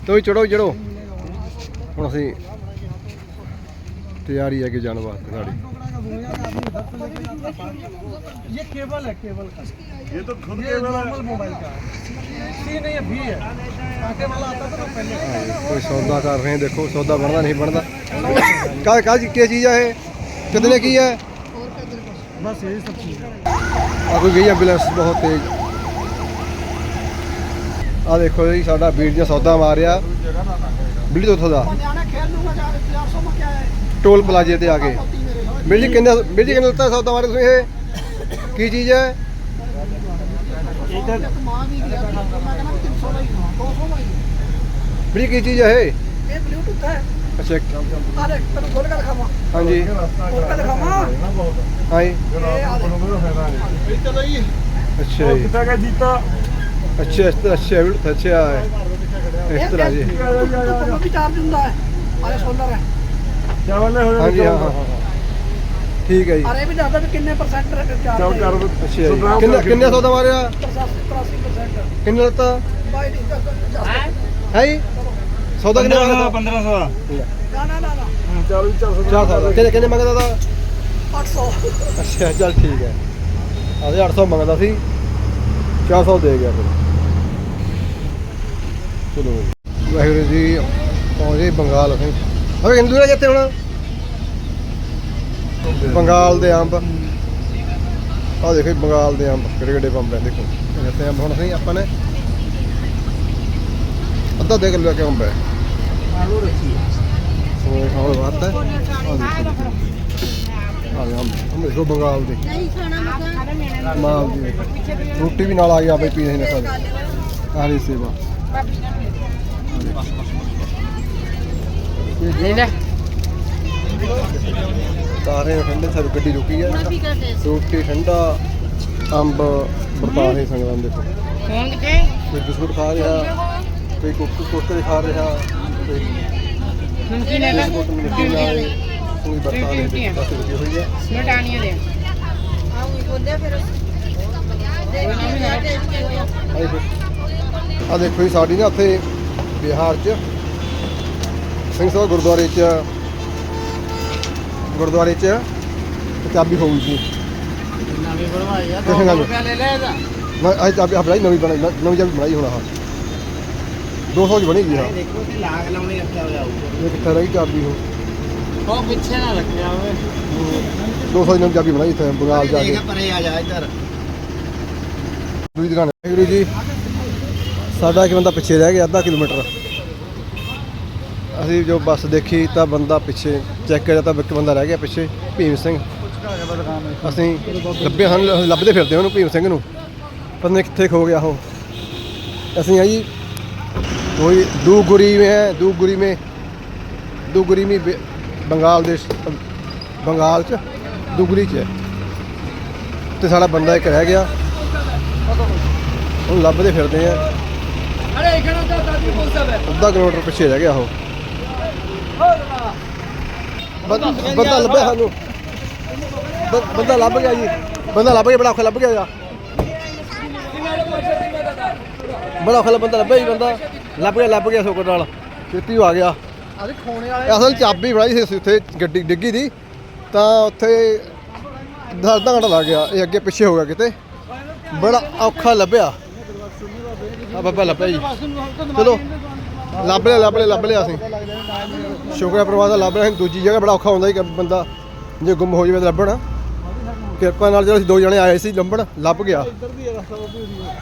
ਤੋ ਚੜੋ ਚੜੋ ਹੁਣ ਅਸੀਂ ਤਿਆਰੀ ਹੈ ਕਿ ਜਾਣ ਵਾਸਤੇ ਸਾਡੀ ये केबल है केबल का ਇਹ ਤਾਂ ਖੁਦ ये नॉर्मल मोबाइल का है ये नहीं है भी है कांटे वाला आता था ना पहले ਹਾਂ, ਕੋਈ ਸੌਦਾ ਕਰ ਰਹੇ ਦੇਖੋ ਸੌਦਾ ਬਣਦਾ ਨਹੀਂ ਬਣਦਾ ਕਾ ਕਾ ਜੀ ਕੀ ਚੀਜ਼ ਹੈ ਇਹ? ਕਿਤਨੇ ਕੀ ਹੈ ਬਸ ਇਹ ਸਭ ਚੀਜ਼ ਆ। ਕੋਈ ਗਈ ਐਂਬੂਲੈਂਸ ਬਹੁਤ ਤੇਜ਼। ਆ ਦੇਖੋ ਜੀ ਸਾਡਾ ਵੀਰ ਜੀ ਸੌਦਾ ਮਾਰਿਆ। ਬਿੱਲੀ ਤੋਂ ਦਾ। ਟੋਲ ਪਲਾਜੇ ਤੇ ਆ ਕੇ। ਮਿਲ ਜੀ ਕਿੰਨੇ ਮਿਲ ਜੀ ਕਿੰਨਾ ਸੌਦਾ ਮਾਰਿਆ ਤੁਸੀਂ ਇਹ? ਕੀ ਚੀਜ਼ ਹੈ? ਬਿੱਲੀ ਕੀ ਚੀਜ਼ ਹੈ ਇਹ? ਬਲੂਟੁੱਥ ਹੈ। ਅੱਛਾ। ਆਲੇ ਤੈਨੂੰ ਖੋਲ ਕੇ ਦਿਖਾਵਾਂ। ਹਾਂਜੀ। ਖੋਲ ਕੇ ਦਿਖਾਵਾਂ। ਹਾਂਜੀ। ਚਲੋ ਜੀ ਅੱਛਾ ਜੀ। ਕਿੱਦਾਂ ਗਿਆ ਜੀਤਾ? ਅੱਛਾ ਅੱਛਾ ਅੱਛਾ ਅੱਛਾ ਇਸ ਤਰ੍ਹਾਂ ਜੀ। ਤੂੰ ਵੀ ਚਾਰਜ ਹੁੰਦਾ ਹੈ। ਆਲੇ ਸੋਲਰ ਹੈ। ਚਾਵਲੇ ਹੋਇਆ ਹਾਂਜੀ ਹਾਂ ਹਾਂ ਠੀਕ ਹੈ ਜੀ। ਅਰੇ ਵੀ ਦੱਸਦਾ ਵੀ ਕਿੰਨੇ ਪਰਸੈਂਟ ਚਾਰਜ ਕਰ ਅੱਛਾ ਕਿੰਨਾ ਕਿੰਨੇ ਸੌ ਦਾ ਮਾਰਿਆ 83% ਕਿੰਨੇ ਲੱਤਾ ਹੈ ਜੀ? ਸੌਦਾ ਕਿੰਨੇ ਮਾਰਿਆ 1500 ਨਾ ਨਾ ਨਾ ਨਾ। ਚਾਰ ਵੀ 400 ਚਾਰ ਸੌ ਦਾ। ਕਿੰਨੇ ਕਿੰਨੇ ਮੰਗਦਾ ਦਾ 800 ਅੱਛਾ ਚੱਲ ਠੀਕ ਹੈ। ਅਸੀਂ 800 ਮੰਗਦਾ ਸੀ। 400 ਦੇ ਗਿਆ ਫਿਰ। ਚਲੋ ਵਾਹਿਗੁਰੂ ਜੀ ਪਹੁੰਚੇ ਬੰਗਾਲ ਅਸੀਂ। હવે ਹਿੰਦੂ ਨੇ ਜਿੱਥੇ ਹੁਣ? ਬੰਗਾਲ ਦੇ ਅੰਬ। ਆਹ ਦੇਖੋ ਬੰਗਾਲ ਦੇ ਅੰਬ। ਕਿਹੜੇ ਕਿਹੜੇ ਬੰਬ ਹੈ ਦੇਖੋ। ਜਿੱਥੇ ਅੰਬ ਹੁਣ ਅਸੀਂ ਆਪਾਂ ਨੇ। ਅੱਧਾ ਦੇ ਕਿਲੋ ਕੇ ਅੰਬ ਹੈ। ਆਲੂ ਰੱਖੀ ਸੋ ਖਾਣ ਵਾਸਤੇ ਆਹ ਦੇਖੋ ਆਹ ਅੰਬ ਬੰਗਾਲ ਦੇ ਨਹੀਂ ਖਾਣਾ ਮਗਾ ਮਾਲ ਦੀ ਦੇਖੋ। ਰੋਟੀ ਵੀ ਨਾਲ ਆ ਗਿਆ ਬਈ ਪੀਣੇ ਨੇ ਸਾਰੇ ਆਹੀ ਸੇਵਾ ਲੈ ਲੈ ਤਾਰੇ ਠੰਡੇ ਸਾਰੇ ਗੱਡੀ ਰੁਕੀ ਹੈ ਰੋਟੀ ਠੰਡਾ ਅੰਬ ਬਰਤਾਰੇ ਸੰਗਰਾਂ ਦੇ ਫੋਨ ਕਿੱਥੇ ਕੋਈ ਬਿਸਕੁਟ ਖਾ ਰਿਹਾ ਕੋਈ ਕੁੱਕ ਕੁੱਕਰੇ ਖਾ ਰਿਹਾ ਕੋਈ ਨਮਕੀਨ ਬਿਸਕੁਟ ਨਮਕੀਨ ਨਾਲ ਕੋਈ ਬਰਤਾਰੇ ਦੇ ਪਾਸੇ ਰੁਕੀ ਹੋਈ ਹੈ। ਮਟਾਨੀਆਂ ਦੇ। ਆ ਦੇਖੋ। ਜੀ ਸਾਡੀ ਨਾ ਉੱਥੇ ਬਿਹਾਰ 'ਚ ਸਿੰਘ ਸਭਾ ਗੁਰਦੁਆਰੇ 'ਚ ਗੁਰਦੁਆਰੇ 'ਚ ਚਾਬੀ ਹੋਈ ਸੀ ਨਵੀਂ ਬਣਵਾਈ ਆ ਕਿਸੇ ਗੱਲ ਰੁਪਿਆ ਲੈ ਲੈ ਇਹਦਾ। ਮੈਂ ਅੱਜ ਚਾਬੀ ਬਣਾਈ ਨਵੀਂ ਬਣਾਈ ਨਵੀਂ ਚਾਬੀ ਬਣਾਈ ਹੁਣ ਆਹ। 200 ਦੀ ਬਣੀ ਗਈ ਆ। ਦੇਖੋ ਕਿ ਲਾਗ ਲਾਉਣੀ ਰੱਖਿਆ ਹੋਇਆ ਹੋਊ ਇਹ ਕਿੱਥੇ ਰਹੀ ਚਾਬੀ ਉਹ ਉਹ ਪਿੱਛੇ ਨਾ ਰੱਖਿਆ ਹੋਵੇ। 200 ਦੀ ਨਵੀਂ ਚਾਬੀ ਬਣਾਈ ਇੱਥੇ ਬੰਗਾਲ ਜਾ ਕੇ। ਪਰੇ ਆ ਜਾ ਇੱਧਰ। ਦੂਜੀ ਦੁਕਾਨ ਵਾਹਿਗੁਰੂ ਜੀ। ਸਾਡਾ ਇੱਕ ਬੰਦਾ ਪਿੱਛੇ ਰਹਿ ਗਿਆ ਅੱਧਾ ਕਿਲੋਮੀਟਰ। ਅਸੀਂ ਜੋ ਬੱਸ ਦੇਖੀ ਤਾਂ ਬੰਦਾ ਪਿੱਛੇ ਚੈੱਕ ਕਰਿਆ ਤਾਂ ਇੱਕ ਬੰਦਾ ਰਹਿ ਗਿਆ ਪਿੱਛੇ ਭੀਮ ਸਿੰਘ। ਅਸੀਂ ਲੱਭੇ ਹਨ ਲੱਭਦੇ ਫਿਰਦੇ ਉਹਨੂੰ ਭੀਮ ਸਿੰਘ ਨੂੰ। ਪਤਾ ਨਹੀਂ ਕਿੱਥੇ ਖੋ ਗਿਆ ਉਹ। ਅਸੀਂ ਆਈ ਕੋਈ ਦੂਗੁਰੀ में है ਦੂਗੁਰੀ में ਦੂਗੁਰੀ में बे- ਬੰਗਾਲ ਦੇਸ਼ ਬੰਗਾਲ ਚ ਦੂਗੁਰੀ ਚ ਹੈ ਤੇ ਸਾਡਾ ਬੰਦਾ ਇੱਕ ਰਹਿ ਗਿਆ ਹੁਣ ਲੱਭਦੇ ਫਿਰਦੇ ਆ अरे एक घंटा दादी बोल सब है ਅੱਧਾ ਕਿਲੋਮੀਟਰ ਪਿੱਛੇ ਰਹਿ ਗਿਆ ਉਹ ਬੰਦਾ ਬੰਦਾ ਲੱਭਿਆ ਸਾਨੂੰ ਬ- ਬੰਦਾ ਲੱਭ ਗਿਆ ਜੀ ਬੰਦਾ ਲੱਭ ਗਿਆ ਬੜਾ ਔਖਾ ਲੱਭ ਗਿਆ ਬੜਾ ਔਖਾ ਬੰਦਾ ਲੱਭਿਆ ਹੀ ਬੰਦਾ। ਲੱਭ ਗਿਆ ਲੱਭ ਗਿਆ ਸੋਕਰ ਨਾਲ। ਛੇਤੀ ਆ ਗਿਆ। ਅਰੇ ਖੋਣੇ ਵਾਲੇ ਅਸਲ ਚਾਬੀ ਫੜਾਈ ਸੀ ਉੱਥੇ ਗੱਡੀ ਡਿੱਗੀ ਦੀ। ਤਾਂ ਉੱਥੇ ਦਰਦਾਂ ਘੰਟਾ ਲੱਗ ਗਿਆ ਇਹ ਅੱਗੇ ਪਿੱਛੇ ਹੋ ਗਿਆ ਕਿਤੇ। ਬੜਾ ਔਖਾ ਲੱਭਿਆ। ਆ ਬਾਬਾ ਲੱਭਿਆ ਜੀ। ਚਲੋ ਲੱਭ ਲਿਆ ਲੱਭ ਲਿਆ ਲੱਭ ਲਿਆ ਅਸੀਂ। ਸ਼ੁਕਰ ਹੈ ਪ੍ਰਵਾਹ ਦਾ ਲੱਭ ਲਿਆ। ਦੂਜੀ ਜਗ੍ਹਾ ਬੜਾ ਔਖਾ ਹੁੰਦਾ ਹੀ ਬੰਦਾ ਜੇ ਗੁੰਮ ਹੋ ਜਾਵੇ ਤਾਂ ਲੱਭਣਾ। ਕਿਰਪਾ ਨਾਲ ਜਦੋਂ ਅਸੀਂ ਦੋ ਜਣੇ ਆਏ ਸੀ ਲੰਬਣ ਲੱਭ ਗਿਆ।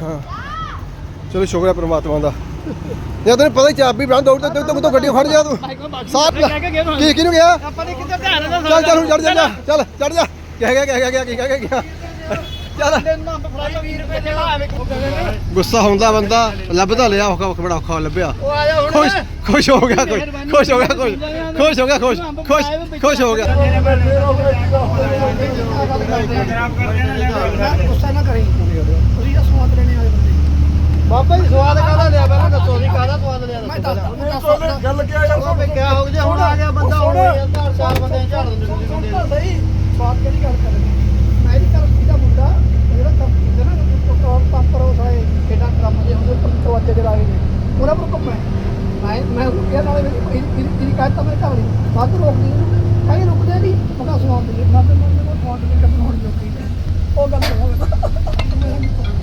ਹਾਂ। ਚਲੋ ਸ਼ੁਕਰ ਹੈ ਪਰਮਾਤਮਾ ਦਾ। ਯਾ ਤੈਨੂੰ ਪਤਾ ਹੀ ਚਾਬੀ ਬੰਦ ਹੋਊ ਤੇ ਤੂੰ ਤੂੰ ਗੱਡੀ ਫੜ ਜਾ ਤੂੰ। ਸਾਥ ਕੀ ਕਿਹਨੂੰ ਗਿਆ ਆਪਾਂ ਨੇ ਕਿੱਧਰ ਧਿਆਨ ਦਾ ਚੱਲ ਚੱਲ ਹੁਣ ਚੜ ਜਾ ਚੱਲ ਚੜ ਜਾ। ਕਹਿ ਗਿਆ ਕਹਿ ਗਿਆ ਕੀ ਕਹਿ ਗਿਆ ਗੁੱਸਾ ਹੁੰਦਾ ਬੰਦਾ ਲੱਭਦਾ ਲਿਆ ਔਖਾ ਔਖਾ ਬੜਾ ਔਖਾ ਲੱਭਿਆ। ਖੁਸ਼ ਖੁਸ਼ ਹੋ ਗਿਆ ਖੁਸ਼ ਖੁਸ਼ ਹੋ ਗਿਆ ਖੁਸ਼ ਖੁਸ਼ ਹੋ ਗਿਆ ਖੁਸ਼ ਖੁਸ਼ ਖੁਸ਼ ਹੋ ਗਿਆ। ਬਾਬਾ ਜੀ ਸਵਾਦ ਕਾਹਦਾ ਲਿਆ ਪਹਿਲਾਂ ਦੱਸੋ ਵੀ ਕਾਹਦਾ ਸਵਾਦ ਲਿਆ ਮੈਂ ਦੱਸ ਦੱਸੋ ਨਹੀਂ ਕੋਲੇ ਗੱਲ ਕਿਹਾ ਯਾਰ ਉਹ ਵੀ ਕਿਆ ਹੋ ਗਿਆ ਹੁਣ ਆ ਗਿਆ ਬੰਦਾ ਹੋ ਗਿਆ ਚਾਰ ਚਾਰ ਬੰਦੇ ਝਾੜ ਦਿੰਦੇ ਸੁਣ ਤਾਂ ਸਹੀ ਬਾਤ ਕਿਹੜੀ ਗੱਲ ਕਰ ਰਹੇ ਮੈਂ ਇਹਦੀ ਤਰਫੀ ਦਾ ਮੁੰਡਾ ਜਿਹੜਾ ਕੰਪਨੀ ਦੇ ਨਾ ਟੌਰ ਪੰਪਰ ਉਹ ਸਾਰੇ ਕਿਹੜਾ ਡਰਮ ਦੇ ਹੁੰਦੇ ਉੱਪਰ ਚਵਾਚੇ ਦੇ ਲਾਏ ਨੇ ਉਹਨਾਂ ਪਰ ਘੁੰਮੇ ਮੈਂ ਮੈਂ ਉਹ ਕਿਹਾ ਨਾਲੇ ਮੇਰੀ ਮੇਰੀ ਕਾਹ ਤਾਂ ਮੈਂ ਤਾਂ ਨਹੀਂ ਬਾਤ ਰੋਕ ਦੀ ਕਹੀਂ ਰੁਕਦੇ ਨਹੀਂ ਪਤਾ ਸੁਣਾਉਂਦੇ ਨਾ ਤੇ ਮੈਂ ਕੋਈ ਫੋਨ ਨਹੀਂ ਕਰਨ ਹੋਣੀ ਲੋਕੀ ਉਹ ਗੱਲ ਹੋਵੇ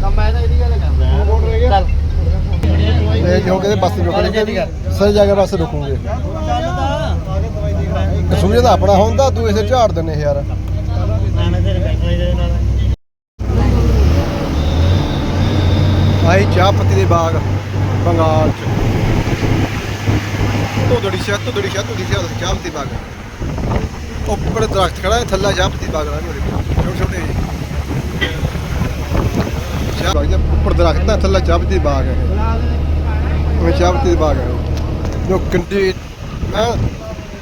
ਤਾਂ ਮੈਂ ਤਾਂ ਇਹਦੀ ਗੱਲ ਕਰ ਰਿਹਾ ਚੱਲ। ਇਹ ਜੋ ਕਹਿੰਦੇ ਬੱਸ ਰੁਕਣੀ ਸਹੀ ਜਗ੍ਹਾ ਬੱਸ ਰੁਕੂਗੇ। ਕਸੂਰ ਦਾ ਆਪਣਾ ਹੁੰਦਾ ਤੂੰ ਇਸੇ ਝਾੜ ਦਿੰਨੇ ਯਾਰ। ਮੈਂ ਤੇਰੇ ਬੈਠਾ ਇਹਦੇ ਨਾਲ ਆਈ ਚਾਹ ਪੱਤੀ ਦੇ ਬਾਗ ਬੰਗਾਲ ਚ। ਧੁੰਦੜੀ ਸ਼ਾਹ ਧੁੰਦੜੀ ਸ਼ਾਹ ਧੁੰਦੜੀ ਸ਼ਾਹ ਚਾਹ ਪੱਤੀ ਬਾਗ। ਉੱਪਰ ਦਰਖਤ ਖੜਾ ਹੈ ਥੱਲੇ ਚਾਹ ਪੱਤੀ ਬਾਗ ਲਾ ਛੋਟੇ ਛੋਟੇ। ਚਾਹ ਬਾਗ ਦੇ ਉੱਪਰ ਦਰਖਤ ਹੈ ਥੱਲੇ ਚਾਹ ਪੱਤੀ ਬਾਗ ਹੈ ਉਹ ਚਾਹ ਪੱਤੀ ਦੇ ਬਾਗ ਹੈ। ਜੋ ਕੰਡੀ ਮੈਂ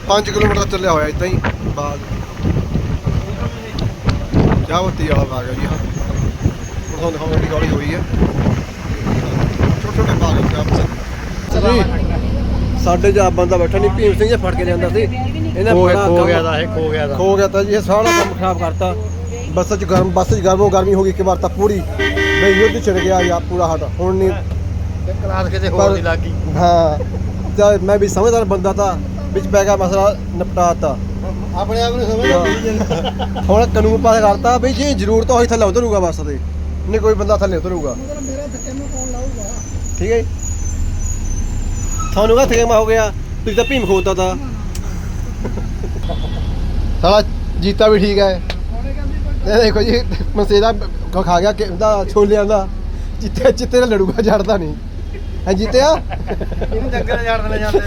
5 ਕਿਲੋਮੀਟਰ ਚੱਲਿਆ ਹੋਇਆ ਇਦਾਂ ਹੀ ਬਾਗ। ਚਾਹ ਪੱਤੀ ਵਾਲਾ ਬਾਗ ਹੈ ਜੀ ਹਾਂ। ਹੁਣ ਦਿਖਾਉਣ ਦੀ ਹੋਈ ਹੈ ਛੋਟੇ ਛੋਟੇ ਬਾਗ ਜੀ ਸਾਡੇ ਜਾ ਬੰਦਾ ਬੈਠਾ ਨਹੀਂ ਭੀਮ ਸਿੰਘ ਜੇ ਫੜ ਕੇ ਲਿਆਂਦਾ ਸੀ। ਇਹਨੇ ਬੜਾ ਖੋ ਗਿਆ ਦਾ ਇਹ ਖੋ ਗਿਆ ਦਾ। ਖੋ ਗਿਆ ਤਾਂ ਜੀ ਇਹ ਸਾਰਾ ਕੰਮ ਖਰਾਬ ਕਰਤਾ। ਬੱਸ ਚ ਗਰਮ ਬੱਸ ਚ ਗਰਮੋ ਗਰਮੀ ਹੋ ਗਈ ਇੱਕ ਵਾਰ ਤਾਂ ਪੂਰੀ। ਬਈ ਯੁੱਧ ਛਿੜ ਗਿਆ ਯਾ ਪੂਰਾ ਹਟ। ਹੁਣ ਨਹੀਂ। ਕਲਾਸ ਕਿਤੇ ਪਰ- ਹੋਰ ਦੀ ਲੱਗੀ। ਹਾਂ। ਤੇ ਮੈਂ ਵੀ ਸਮਝਦਾਰ ਬੰਦਾ ਤਾਂ ਵਿੱਚ ਪੈ ਗਿਆ ਮਸਲਾ ਨਿਪਟਾਤਾ। ਆਪਣੇ ਆਪ ਨੂੰ ਸਮਝ ਹੁਣ ਕਾਨੂੰਨ ਪਾਸ ਕਰਤਾ ਬਈ ਜੇ ਜ਼ਰੂਰਤ ਹੋਈ ਥੱਲੇ ਉਤਰੂਗਾ ਬੱਸ ਤੇ। ਨਹੀਂ ਕੋਈ ਬੰਦਾ ਥੱਲੇ ਉਤਰੂਗਾ। ਮੇਰਾ ਧੱਕੇ ਨੂੰ ਕੌਣ ਲਾਊਗਾ? ਠੀਕ ਹੈ ਜੀ? ਤੁਹਾਨੂੰ ਕਾ ਥਕੇਮਾ ਹੋ ਗਿਆ? ਤੁਸੀਂ ਤਾਂ ਭੀਮ ਖੋਦਦਾ ਤਾ। ਸਾਲਾ ਜੀਤਾ ਵੀ ਠੀਕ ਹੈ। ਦੇਖੋ ਜੀ ਮਸੇ ਦਾ ਖ- ਗਿਆ ਕਿ ਉਹਦਾ ਛੋਲਿਆਂ ਦਾ। ਜਿੱਤੇ ਜਿੱਤੇ ਨਾਲ ਲੜੂਗਾ ਜੜਦਾ ਨਹੀਂ। ਹੈ ਜੀਤਿਆ? ਇਹਨੂੰ ਜੰਗਲ ਛੱਡ ਦੇਣਾ ਜਾਂਦੇ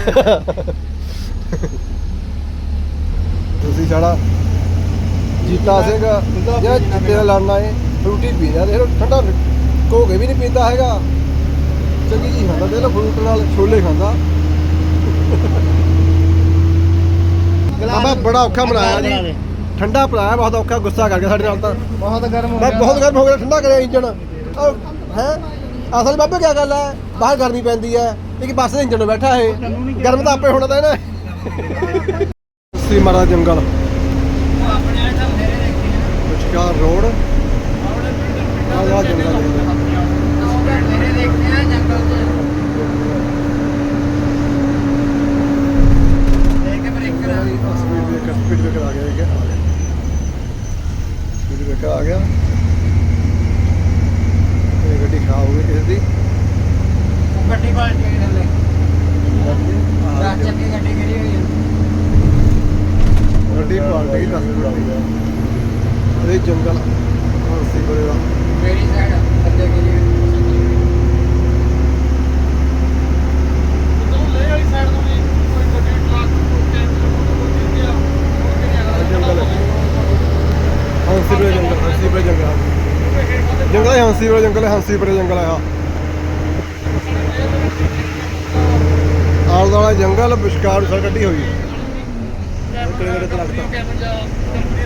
ਤੁਸੀਂ ਸਾਡਾ ਜੀਤਾ ਸਿੰਘ ਜਿਹੜਾ ਜਿੱਤੇ ਨਾਲ ਲੜਨਾ ਹੈ ਫਰੂਟੀ ਪੀ ਰਿਹਾ ਦੇਖ ਲਓ ਠੰਡਾ ਕੋਕੇ ਵੀ ਨਹੀਂ ਪੀਂਦਾ ਹੈਗਾ। ਚੰਗੀ ਜੀ ਖਾਂਦਾ ਦੇਖ ਲਓ ਫਰੂਟ ਨਾਲ ਛੋਲੇ ਖਾਂਦਾ। ਬਾਬਾ ਬੜਾ ਔਖਾ ਬਣਾਇਆ। ਜੀ ਠੰਡਾ ਪਿਲਾਇਆ ਬਹੁਤ ਔਖਾ ਗੁੱਸਾ ਕਰ ਗਿਆ ਸਾਡੇ ਨਾਲ ਤਾਂ। ਬਹੁਤ ਗਰਮ ਹੋ ਮੈਂ ਬਹੁਤ ਗਰਮ ਹੋ ਗਿਆ ਠੰਡਾ ਕਰਿਆ ਇੰਜਣ। ਹੈ? ਅਸਲ ਬਾਬੇ ਕੀ ਗੱਲ ਹੈ ਬਾਹਰ ਗਰਮੀ ਪੈਂਦੀ ਹੈ ਇੱਕ ਬੱਸ ਦੇ ਇੰਜਣ ਨੂੰ ਬੈਠਾ ਹੈ ਗਰਮ ਤਾਂ ਆਪੇ ਹੋਣਾ ਤਾਂ ਇਹਨੇ। ਸੀ ਮਾਰਾ ਜੰਗਲ। ਵਿਚਕਾਰ ਰੋਡ। ਸਪੀਡ ਬ੍ਰੇਕਰ ਆ ਗਿਆ ਇਹ ਆ ਗਿਆ ਬ੍ਰੇਕਰ ਆ ਗਿਆ। ਇਹ ਗੱਡੀ ਖਰਾਬ ਹੋ ਗਈ ਕਿਸੇ ਦੀ ਗੱਡੀ ਪਾਲਟੀ ਹੋਈ ਥੱਲੇ। ਚੱਕੀ ਗੱਡੀ ਗਿਰੀ ਹੋਈ ਹੈ ਗੱਡੀ ਪਾਲਟ ਗਈ ਦੱਸ ਮਿੰਟ ਇਹ ਜੰਗਲ ਹੰਸੀ ਕੋਲੇ ਦਾ ਮੇਰੀ ਸਾਈਡ ਥੱਲੇ ਗਿਰੀ ਹੋਈ ਜੰਗਲ ਹੰਸੀ ਕੋਲੇ ਜੰਗਲ ਹੰਸੀ ਕੋਲੇ ਜੰਗਲ ਜੰਗਲ ਹੈ ਹੰਸੀ ਕੋਲੇ ਜੰਗਲ ਹੈ ਹੰਸੀ ਕੋਲੇ ਜੰਗਲ ਹੈ ਆ ਆਲ ਦੁਆਲਾ ਜੰਗਲ ਵਿਚਕਾਰ ਸੜ ਕੱਢੀ ਹੋਈ ਕਿਹੜੇ ਕਿਹੜੇ ਦਰਖਤ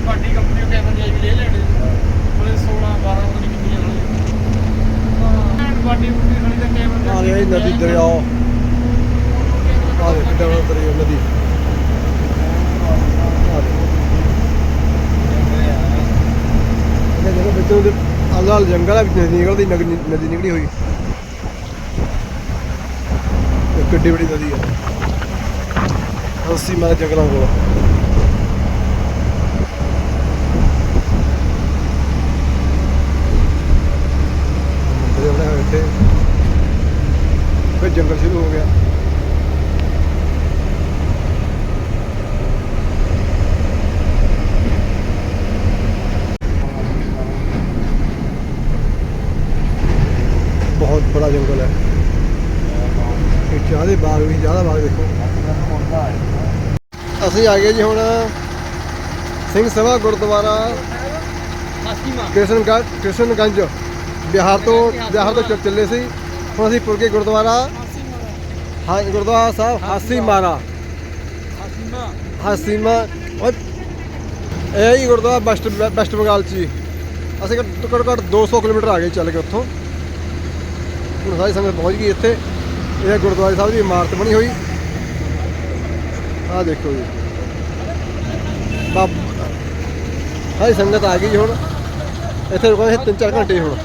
ਬਾਡੀ ਕੰਪਨੀ ਕੈਮਨ ਜਾਈ ਲੈ ਲੈਣੇ ਉਹਦੇ 16 12 ਪਤਾ ਨਹੀਂ ਕਿੰਨੀਆਂ ਹੋਣੀਆਂ ਬਾਡੀ ਬੁੱਡੀ ਖੜੀ ਦਾ ਕੈਮਨ ਆ ਰਿਹਾ ਨਦੀ ਦਰਿਆ। ਆ ਦੇ ਕਿੱਡਾ ਬੜਾ ਦਰਿਆ ਨਦੀ। ਆ ਦੇ ਇਹ ਜਦੋਂ ਵਿੱਚੋਂ ਦੇ ਆਲ ਜੰਗਲ ਹੈ ਵਿੱਚ ਨਦੀ ਨਿਕਲਦੀ ਨਦੀ ਨਿਕਲੀ ਹੋਈ। ਕਿੱਡੀ ਬੜੀ ਨਦੀ ਹੈ ਹੰਸੀ ਮਾਰ ਜੰਗਲਾਂ ਕੋਲ। ਮੰਦਰ ਫਿਰ ਜੰਗਲ ਸ਼ੁਰੂ ਹੋ ਗਿਆ ਬਹੁਤ ਬੜਾ ਜੰਗਲ ਹੈ ਇਹ ਚਾਹਦੇ ਬਾਗ ਵੀ, ਜ਼ਿਆਦਾ ਬਾਗ ਦੇਖੋ। ਅਸੀਂ ਆ ਗਏ ਜੀ ਹੁਣ ਸਿੰਘ ਸਭਾ ਗੁਰਦੁਆਰਾ ਕ੍ਰਿਸ਼ਨਗੰਜ ਕ੍ਰਿਸ਼ਨਗੰਜ। ਬਿਹਾਰ ਤੋਂ ਬਿਹਾਰ ਤੋਂ ਚੱਲੇ ਸੀ। ਹੁਣ ਅਸੀਂ ਪੁਰ ਕੇ ਗੁਰਦੁਆਰਾ ਹਾਂ, ਗੁਰਦੁਆਰਾ ਸਾਹਿਬ ਹਾਸੀ ਮਾਰਾ ਹਾਸੀਮਾ। ਓਏ, ਇਹ ਹੀ ਗੁਰਦੁਆਰਾ ਵੈਸਟ ਵੈਸਟ ਬੰਗਾਲ ਚ ਹੀ। ਅਸੀਂ ਘੱਟੋ ਘੱਟ ਘੱਟ 200 ਕਿਲੋਮੀਟਰ ਆ ਗਏ ਚੱਲ ਕੇ ਉੱਥੋਂ। ਹੁਣ ਸਾਰੀ ਸੰਗਤ ਪਹੁੰਚ ਗਈ ਇੱਥੇ। ਇਹ ਗੁਰਦੁਆਰਾ ਸਾਹਿਬ ਦੀ ਇਮਾਰਤ ਬਣੀ ਹੋਈ। ਆਹ ਦੇਖੋ ਜੀ। ਬਾਬ ਸਾਰੀ ਸੰਗਤ ਆ ਗਈ ਹੁਣ। ਇੱਥੇ ਰੁਕਾਂਗੇ ਤਿੰਨ ਚਾਰ ਘੰਟੇ ਹੁਣ।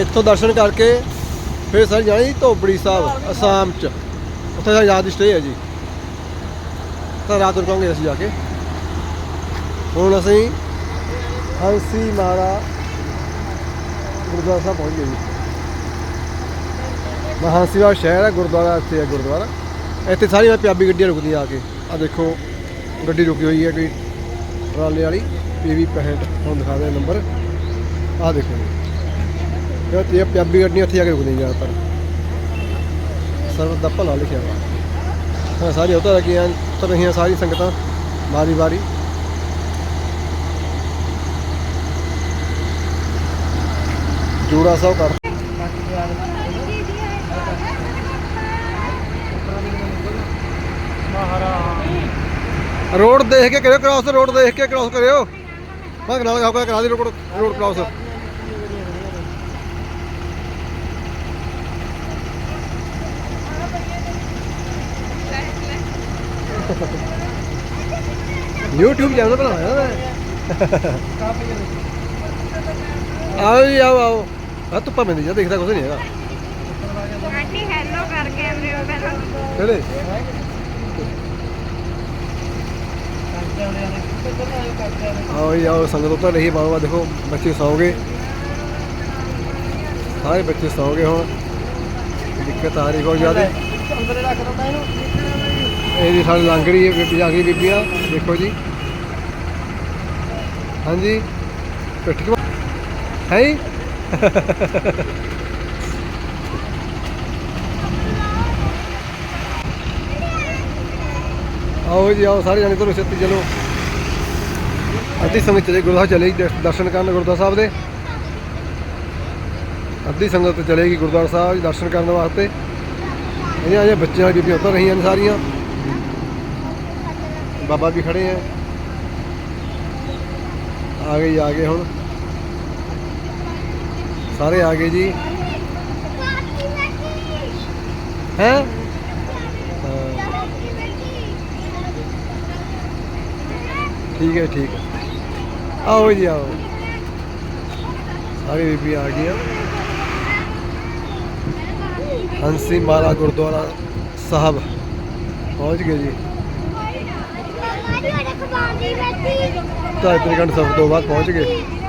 ਇੱਥੋਂ ਦਰਸ਼ਨ ਕਰਕੇ ਫਿਰ ਸਰ ਜੀ ਧੋਬੜੀ ਸਾਹਿਬ, ਅਸਾਮ ਚ। ਉੱਥੇ ਦਾ ਯਾਦ ਸਟੇ ਹੈ ਜੀ। ਤਾਂ ਰਾਤ ਰੁਕਾਂਗੇ ਅਸੀਂ ਜਾ ਕੇ। ਹੁਣ ਅਸੀਂ ਹੰਸੀ ਮਾਰਾ ਗੁਰਦੁਆਰਾ ਸਾਹਿਬ ਪਹੁੰਚ ਗਏ ਜੀ। ਮਹਾਂਸੀ ਸ਼ਹਿਰ ਹੈ, ਗੁਰਦੁਆਰਾ ਇੱਥੇ ਹੈ, ਗੁਰਦੁਆਰਾ। ਇੱਥੇ ਸਾਰੀਆਂ ਪੰਜਾਬੀ ਗੱਡੀਆਂ ਰੁਕਦੀਆਂ ਆ ਕੇ। ਆ ਦੇਖੋ, ਗੱਡੀ ਰੁਕੀ ਹੋਈ ਹੈ ਕੋਈ ਟਰਾਲੇ ਵਾਲੀ। ਪੀਵੀ 65 ਤੁਹਾਨੂੰ ਦਿਖਾ ਦੇ ਨੰਬਰ। ਆ ਦੇਖੋ ਜੀ। ਇਹ ਪੰਜਾਬੀ ਗੱਡੀਆਂ ਇੱਥੇ ਆ ਕੇ ਰੁਕਦੀਆਂ ਜ਼ਿਆਦਾਤਰ। ਸਰਵ ਦਾ ਭਲਾ ਲਿਖਿਆ ਵਾ। ਹਾਂ ਸਾਰੀ ਉਤਰ ਗਈਆਂ। ਉਤਰ ਰਹੀਆਂ ਸਾਰੀ ਸੰਗਤਾਂ ਵਾਰੀ ਵਾਰੀ ਜੋੜਾ ਸਾਹਿਬ ਕਰ ਰੋਡ ਦੇਖ ਕੇ ਕਰਿਓ ਕ੍ਰਾਸ ਰੋਡ ਦੇਖ ਕੇ ਕ੍ਰਾਸ ਕਰਿਓ। ਮੈਂ ਨਾਲ ਜਾ ਕਰਾ ਦੀ road road cross YouTube channel ਬਣਾਇਆ ਮੈਂ। ਆਓ ਜੀ, ਆਓ ਆਓ। ਆ ਧੁੱਪਾ ਮੈਂਦੀ ਜਾ ਦੇਖਦਾ ਕੁਝ ਨਹੀਂ ਹੈਗਾ। ਆਂਟੀ ਹੈਲੋ ਕਰ ਕੈਮਰੇ ਨੂੰ ਪਹਿਲਾਂ। ਕਿਹੜੇ? ਆਓ ਜੀ ਆਓ ਸੰਗਤ ਉੱਤਰ ਰਹੀ ਬਾਬਾ ਦੇਖੋ ਬੱਚੇ ਸੌ ਗਏ। ਸਾਰੇ ਬੱਚੇ ਸੌ ਗਏ ਹੁਣ। ਦਿੱਕਤ ਆ ਰਹੀ ਬਹੁਤ ਜ਼ਿਆਦਾ। ਅੰਦਰੇ ਰੱਖ ਦਿੰਦਾ ਇਹਨੂੰ। ਇਹ ਜੀ ਸਾਡੀ ਲੰਘ ਰਹੀ ਹੈ ਬੀਬੀ ਆ ਗਈ ਬੀਬੀਆਂ ਦੇਖੋ ਜੀ। ਹਾਂਜੀ। ਪਿੱਠ ਹੈ ਜੀ? ਆਓ ਜੀ, ਆਓ, ਸਾਰੇ ਜਾਣੇ ਤੋਂ ਛੇਤੀ ਚਲੋ। ਅੱਧੀ ਸੰਗਤ ਚਲੇ, ਗੁਰਦੁਆਰਾ ਚਲੇ ਜੀ ਦਰਸ਼ਨ ਕਰਨ ਗੁਰਦੁਆਰਾ ਸਾਹਿਬ ਦੇ। ਅੱਧੀ ਸੰਗਤ ਚਲੇਗੀ ਗੁਰਦੁਆਰਾ ਸਾਹਿਬ, ਦਰਸ਼ਨ ਕਰਨ ਵਾਸਤੇ। ਇਹਦੀਆਂ ਅਜੇ ਬੱਚਿਆਂ ਦੀ ਬੀਬੀਆਂ ਉਤਰ ਰਹੀਆਂ ਨੇ ਸਾਰੀਆਂ। ਬਾਬਾ ਵੀ ਖੜੇ ਆ। ਆ ਗਏ ਆ ਗਏ ਹੁਣ। ਸਾਰੇ ਆ ਗਏ ਜੀ। ਹੈ? ਠੀਕ ਹੈ ਠੀਕ ਹੈ। ਆਓ ਜੀ ਆਓ। ਸਾਰੇ ਬੀਬੀ ਆ ਗਈਆਂ ਹੰਸੀ ਮਾਲਾ ਗੁਰਦੁਆਰਾ ਸਾਹਿਬ। ਪਹੁੰਚ ਗਏ ਜੀ। ਢਾਈ ਤਿੰਨ ਘੰਟੇ ਸਫ਼ਰ ਤੋਂ ਬਾਅਦ ਪਹੁੰਚ ਗਏ।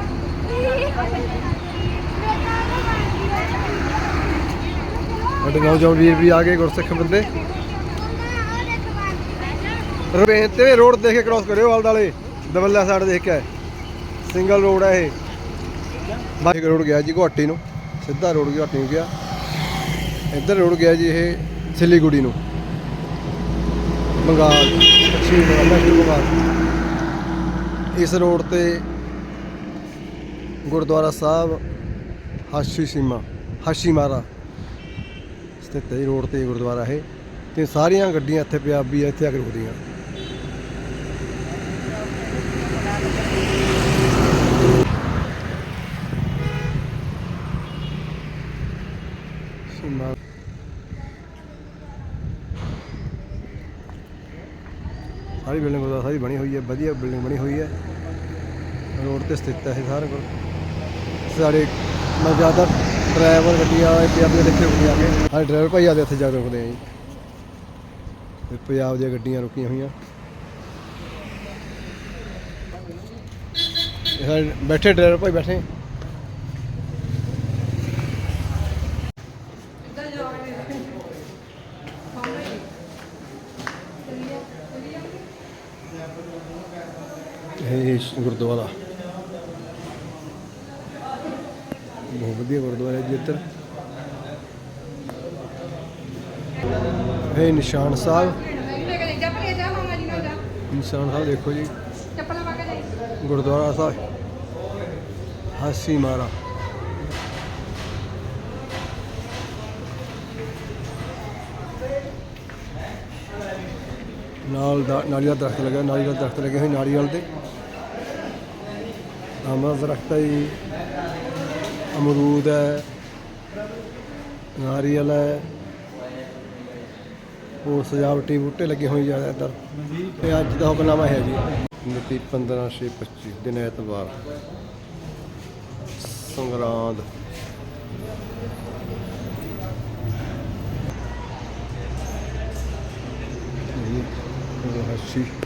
ਸਾਡੇ ਨੌਜਵਾਨ ਵੀਰ ਵੀ ਆ ਗਏ ਗੁਰਸਿੱਖ ਬੰਦੇ। ਰੇਤ ਤੇ ਰੋਡ ਦੇਖ ਕੇ ਕ੍ਰਾਸ ਕਰਿਓ ਆਲ ਵਾਲੇ ਦਵੱਲਾ ਸਾਈਡ ਦੇਖ ਕੇ ਸਿੰਗਲ ਰੋਡ ਹੈ ਇਹ। ਬਾਈ ਰੋਡ ਗਿਆ ਜੀ ਗੁਹਾਟੀ ਨੂੰ। ਸਿੱਧਾ ਰੋਡ ਗੁਹਾਟੀ ਨੂੰ ਗਿਆ। ਇੱਧਰ ਰੋਡ ਗਿਆ ਜੀ ਇਹ ਸਿਲੀਗੁੜੀ ਨੂੰ। ਬੰਗਾਲ, ਪੱਛਮੀ ਬੰਗਾਲ ਪੱਛਮੀ ਬੰਗਾਲ। ਇਸ ਰੋਡ ਤੇ ਗੁਰਦੁਆਰਾ ਸਾਹਿਬ, ਹਾਸ਼ੀ ਸੀਮਾ, ਹਾਸ਼ੀ ਮਾਰਾ ਸਥਿਤ ਹੈ ਇਹ ਰੋਡ ਤੇ ਗੁਰਦੁਆਰਾ ਹੈ ਤੇ ਸਾਰੀਆਂ ਗੱਡੀਆਂ ਇੱਥੇ ਪੰਜਾਬੀ ਇੱਥੇ ਆ ਕੇ ਰੁਕਦੀਆਂ ਸਾਰੀ ਬਿਲਡਿੰਗ ਗੁਰਦੁਆਰਾ ਸਾਹਿਬ ਬਣੀ ਹੋਈ ਹੈ, ਵਧੀਆ ਬਿਲਡਿੰਗ ਬਣੀ ਹੋਈ ਹੈ। ਰੋਡ ਤੇ ਸਥਿਤ ਹੈ ਇਹ ਸਾਰਾ ਕੁਝ ਸਾਡੇ ਮੈਂ ਜ਼ਿਆਦਾ ਡਰਾਈਵਰ ਗੱਡੀਆਂ ਵਾਲੇ ਪੰਜਾਬੀ ਦੇ ਇੱਥੇ ਆ ਕੇ। ਸਾਡੇ ਡਰਾਈਵਰ ਭਾਈ ਆਦੇ ਇੱਥੇ ਜਾ ਕੇ ਰੁਕਦੇ ਆ ਜੀ। ਤੇ ਪੰਜਾਬ ਦੀਆਂ ਗੱਡੀਆਂ ਰੁਕੀਆਂ ਹੋਈਆਂ। ਇਹ ਬੈਠੇ ਡਰਾਈਵਰ ਭਾਈ ਬੈਠੇ। ਇਹ ਗੁਰਦੁਆਰਾ ਬਹੁਤ ਵਧੀਆ ਗੁਰਦੁਆਰਾ ਹੈ ਜੀ ਇੱਧਰ ਇਹ ਨਿਸ਼ਾਨ ਸਾਹਿਬ। ਨਿਸ਼ਾਨ ਸਾਹਿਬ ਦੇਖੋ ਜੀ। ਗੁਰਦੁਆਰਾ ਸਾਹਿਬ। ਹਾਸੀ ਮਾਰਾ। ਨਾਲ ਦਾ ਨਾਰੀਅਲ ਦਾ ਦਰਖਤ ਲੱਗਾ ਨਾਰੀਅਲ ਦਾ ਦਰਖਤ ਲੱਗੇ ਹੋਏ ਨਾਰੀਅਲ ਦੇ। ਅਮਰ ਦਰਖਤ ਹੈ ਜੀ। ਅਮਰੂਦ ਹੈ। ਨਾਰੀਅਲ ਹੈ। ਹੋਰ ਸਜਾਵਟੀ ਬੂਟੇ ਲੱਗੇ ਹੋਏ ਜ਼ਿਆਦਾਤਰ ਤੇ ਅੱਜ ਦਾ ਹੁਕਮਨਾਮਾ ਹੈ। ਜੀ ਮਿਤੀ 15 ਛੇ 25 ਦਿਨ ਐਤਵਾਰ। ਸੰਗਰਾਂਦ। ਜੀ ਇਹ